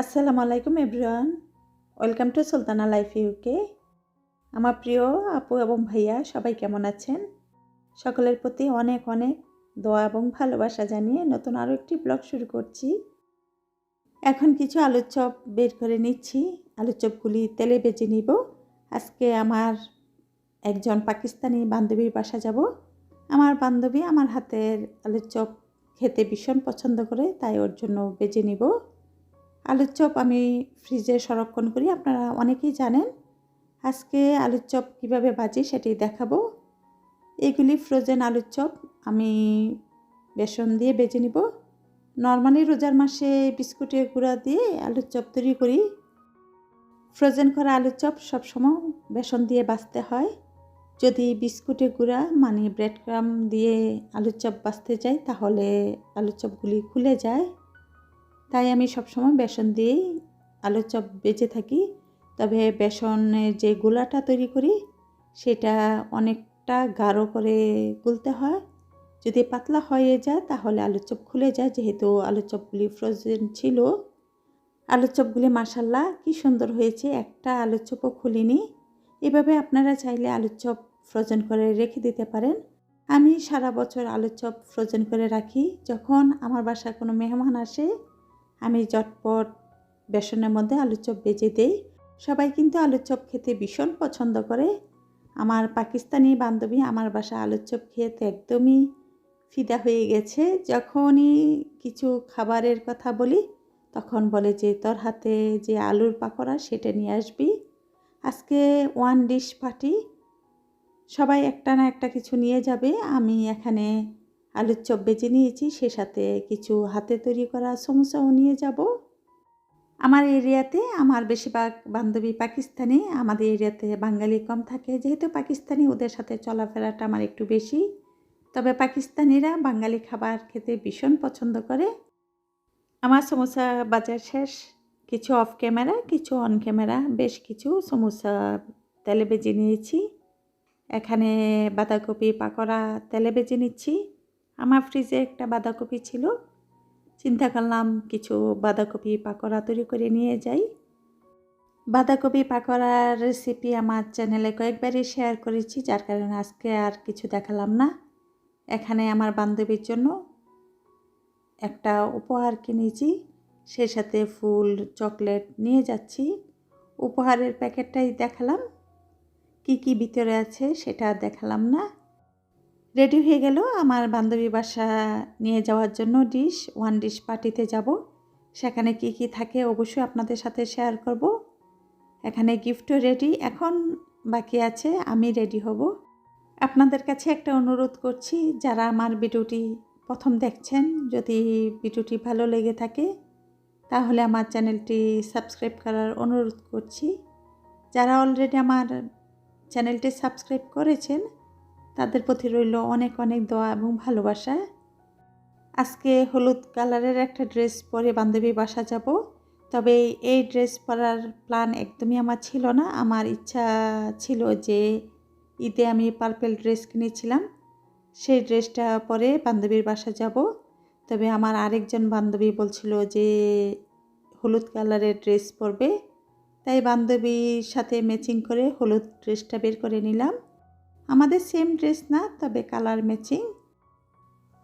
আসসালামু আলাইকুম everyone. Welcome to Sultana life UK আমার প্রিয় আপু এবং ভাইয়া, সবাই কেমন আছেন? সকলের প্রতি অনেক অনেক দোয়া এবং ভালোবাসা জানিয়ে নতুন আরও একটি ব্লগ শুরু করছি। এখন কিছু আলুর চপ বের করে নিচ্ছি। আলুর চপগুলি তেলে বেজে নিব। আজকে আমার একজন পাকিস্তানি বান্ধবীর বাসা যাব। আমার বান্ধবী আমার হাতের আলুর চপ খেতে ভীষণ পছন্দ করে, তাই ওর জন্য বেজে নিব। আলুর চপ আমি ফ্রিজে সংরক্ষণ করি। আপনারা অনেকেই জানেন আজকে আলুর চপ কীভাবে ভাজি সেটি দেখাবো। এগুলি ফ্রোজেন আলুর চপ। আমি বেসন দিয়ে বেজে নিব। নর্মালি রোজার মাসে বিস্কুটের গুঁড়া দিয়ে আলুর চপ তৈরি করি। ফ্রোজেন করা আলুর চপ সবসময় বেসন দিয়ে বাছতে হয়। যদি বিস্কুটের গুঁড়া মানে ব্রেড ক্রাম দিয়ে আলুর চপ বাছতে যাই তাহলে আলুর চপগুলি খুলে যায়। তাই আমি সবসময় বেসন দিয়েই আলুর চপ বেজে থাকি। তবে বেসনের যে গোলাটা তৈরি করি, সেটা অনেকটা গাঢ় করে গুলতে হয়। যদি পাতলা হয়ে যায়, তাহলে আলুর চপ খুলে যায়। যেহেতু আলুর চপগুলি ফ্রোজেন ছিল, আলুর চপগুলি মাসাল্লাহ কি সুন্দর হয়েছে। একটা আলুর চপও খুলিনি। এভাবে আপনারা চাইলে আলুর চপ ফ্রোজেন করে রেখে দিতে পারেন। আমি সারা বছর আলুর চপ ফ্রোজেন করে রাখি। যখন আমার বাসায় কোনো মেহমান আসে আমি চটপট বেসনের মধ্যে আলুর চপ বেজে দেই। সবাই কিন্তু আলুর চপ খেতে ভীষণ পছন্দ করে। আমার পাকিস্তানি বান্ধবী আমার বাসা আলুর চপ খেতে একদমই ফিদা হয়ে গেছে। যখনই কিছু খাবারের কথা বলি, তখন বলে যে, তোর হাতে যে আলুর পাকোড়া, সেটা নিয়ে আসবি। আজকে ওয়ান ডিশ পার্টি সবাই একটা না একটা কিছু নিয়ে যাবে। আমি এখানে আলুর চপ বেজে নিয়েছি, সে সাথে কিছু হাতে তৈরি করা সমোসাও নিয়ে যাব। আমার এরিয়াতে, আমার বেশিরভাগ বান্ধবী পাকিস্তানি, আমাদের এরিয়াতে বাঙালি কম থাকে। যেহেতু পাকিস্তানি, ওদের সাথে চলাফেরাটা আমার একটু বেশি। তবে পাকিস্তানিরা বাঙালি খাবার খেতে ভীষণ পছন্দ করে। আমার সমোসা বাজার শেষ। কিছু অফ ক্যামেরা, কিছু অন ক্যামেরা, বেশ কিছু সমোসা তেলে বেজে নিয়েছি। এখানে বাঁধাকপি, পাকোড়া তেলে বেজে নিচ্ছি। আমার ফ্রিজে একটা বাঁধাকপি ছিল। চিন্তা করলাম কিছু বাঁধাকপি পাকোড়া তৈরি করে নিয়ে যাই। বাঁধাকপি পাকোড়ার রেসিপি আমার চ্যানেলে কয়েকবারই শেয়ার করেছি, যার কারণে আজকে আর কিছু দেখালাম না। এখানে আমার বান্ধবীর জন্য একটা উপহার কিনেছি। সে সাথে ফুল, চকলেট নিয়ে যাচ্ছি। উপহারের প্যাকেটটাই দেখালাম। কি কি ভিতরে আছে সেটা দেখালাম না। রেডি হয়ে গেল আমার বান্ধবী বাসা নিয়ে যাওয়ার জন্য ডিশ ওয়ান ডিশ পার্টিতে যাব। সেখানে কি কি থাকে অবশ্যই আপনাদের সাথে শেয়ার করব। এখানে গিফটও রেডি এখন বাকি আছে, আমি রেডি হব। আপনাদের কাছে একটা অনুরোধ করছি, যারা আমার ভিডিওটি প্রথম দেখছেন, যদি ভিডিওটি ভালো লেগে থাকে, তাহলে আমার চ্যানেলটি সাবস্ক্রাইব করার অনুরোধ করছি। যারা অলরেডি আমার চ্যানেলটি সাবস্ক্রাইব করেছেন তাদের প্রতি রইল অনেক অনেক দোয়া এবং ভালোবাসা। আজকে হলুদ কালারের একটা ড্রেস পরে বান্ধবী বাসা যাব। তবে এই ড্রেস পরার প্ল্যান একদমই আমার ছিল না। আমার ইচ্ছা ছিল যে ঈদে আমি পার্পেল ড্রেস কিনেছিলাম। সেই ড্রেসটা পরে বান্ধবীর বাসা যাব। তবে আমার আরেকজন বান্ধবী বলছিল যে হলুদ কালারের ড্রেস পরবে। তাই বান্ধবীর সাথে ম্যাচিং করে হলুদ ড্রেসটা বের করে নিলাম। আমাদের সেম ড্রেস না, তবে কালার ম্যাচিং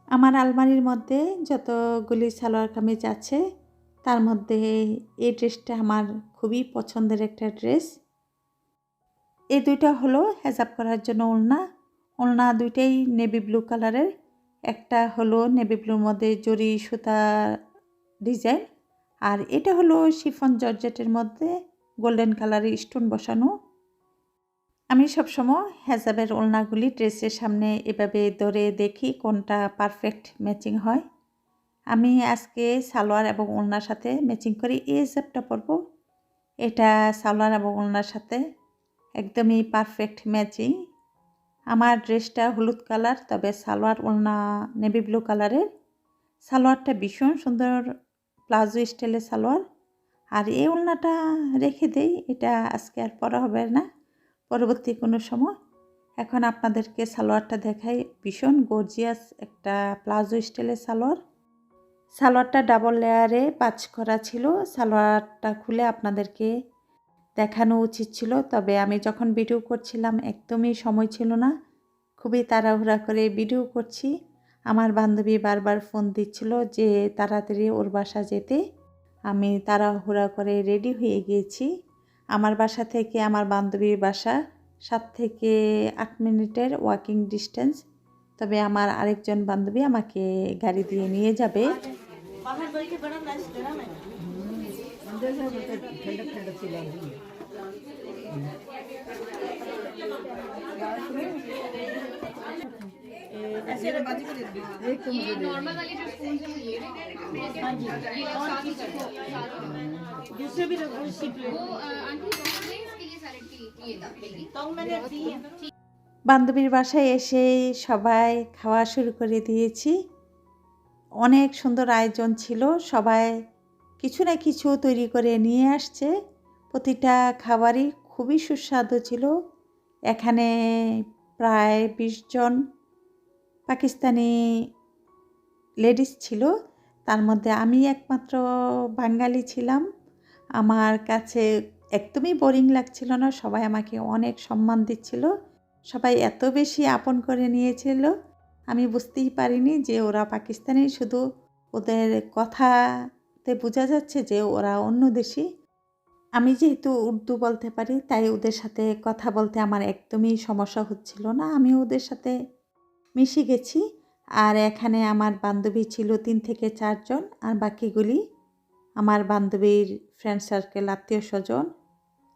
আমার আলমারির মধ্যে যতগুলি সালোয়ার কামিজ আছে, তার মধ্যে এই ড্রেসটা আমার খুবই পছন্দের একটা ড্রেস এই দুইটা হলো হেজাব করার জন্য ওলনা। ওলনা দুইটাই নেভি ব্লু কালারের একটা হলো নেভি ব্লুর মধ্যে জরি সুতা ডিজাইন আর এটা হলো শিফন জর্জেটের মধ্যে গোল্ডেন কালারের স্টোন বসানো। আমি সবসময় হেজাবের ওলনাগুলি ড্রেসের সামনে এভাবে ধরে দেখি কোনটা পারফেক্ট ম্যাচিং হয়। আমি আজকে সালোয়ার এবং ওলনার সাথে ম্যাচিং করি এই হেজাবটা পরব। এটা সালোয়ার এবং ওলনার সাথে একদমই পারফেক্ট ম্যাচিং আমার ড্রেসটা হলুদ কালার, তবে সালোয়ার, ওলনা নেভি ব্লু কালারের সালোয়ারটা ভীষণ সুন্দর প্লাজো স্টাইলের সালোয়ার। আর এই ওলনাটা রেখে দেই, এটা আজকে আর পরা হবে না। পরবর্তী কোনো সময়। এখন আপনাদেরকে সালোয়ারটা দেখাই। ভীষণ গর্জিয়াস একটা প্লাজো স্টাইলের সালোয়ার। সালোয়ারটা ডাবল লেয়ারে পাঁচ করা ছিল। সালোয়ারটা খুলে আপনাদেরকে দেখানো উচিত ছিল। তবে আমি যখন ভিডিও করছিলাম, একদমই সময় ছিল না। খুবই তাড়াহুড়া করে ভিডিও করছি। আমার বান্ধবী বারবার ফোন দিচ্ছিল যে, তাড়াতাড়ি ওর বাসা যেতে। আমি তাড়াহুড়া করে রেডি হয়ে গিয়েছি। আমার বাসা থেকে আমার বান্ধবীর বাসা সাত থেকে আট মিনিটের ওয়াকিং ডিস্টেন্স তবে আমার আরেকজন বান্ধবী আমাকে গাড়ি দিয়ে নিয়ে যাবে। ये नॉर्मल वाली जो स्पून है वो ये हाँ जी ये और साथ ही कर दूसरे भी रखो इसी प्लेट वो अ, आंटी डॉक्टर ने इसके लिए सैलेड की ये लेगी तो मैंने दी है বান্ধবীর বাসায় এসে সবাই খাওয়া শুরু করে দিয়েছি অনেক সুন্দর আয়োজন ছিল সবাই কিছু না কিছু তৈরি করে নিয়ে আসছে প্রতিটা খাবারই খুবই সুস্বাদু ছিল এখানে প্রায় বিশ জন পাকিস্তানি লেডিস ছিল, তার মধ্যে আমি একমাত্র বাঙালি ছিলাম। আমার কাছে একদমই বোরিং লাগছিল না, সবাই আমাকে অনেক সম্মান দিচ্ছিল, সবাই এত বেশি আপন করে নিয়েছিল, আমি বুঝতেই পারিনি যে ওরা পাকিস্তানি, শুধু ওদের কথাতে বোঝা যাচ্ছে যে ওরা অন্য দেশি। আমি যেহেতু উর্দু বলতে পারি, তাই ওদের সাথে কথা বলতে আমার একদমই সমস্যা হচ্ছিল না আমি ওদের সাথে মিশে গেছি। আর এখানে আমার বান্ধবী ছিল তিন থেকে চারজন, আর বাকিগুলি আমার বান্ধবীর ফ্রেন্ড সার্কেল আত্মীয় স্বজন।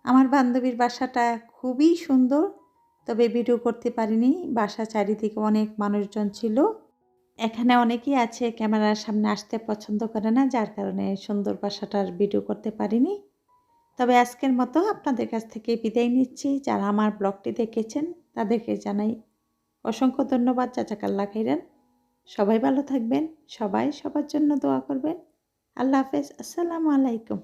আমার বান্ধবীর বাসাটা খুবই সুন্দর, তবে ভিডিও করতে পারিনি। বাসা চারিদিকে অনেক মানুষজন ছিল। এখানে অনেকেই আছে, ক্যামেরার সামনে আসতে পছন্দ করে না, যার কারণে সুন্দর বাসাটার ভিডিও করতে পারিনি। তবে আজকের মতো আপনাদের কাছ থেকে বিদায় নিচ্ছি। যারা আমার ব্লগটি দেখেছেন, তাদেরকে জানাই অসংখ্য ধন্যবাদ চাচা কাল্লা খাইরান সবাই ভালো থাকবেন, সবাই সবার জন্য দোয়া করবেন। আল্লাহ হাফেজ, আসসালামু আলাইকুম।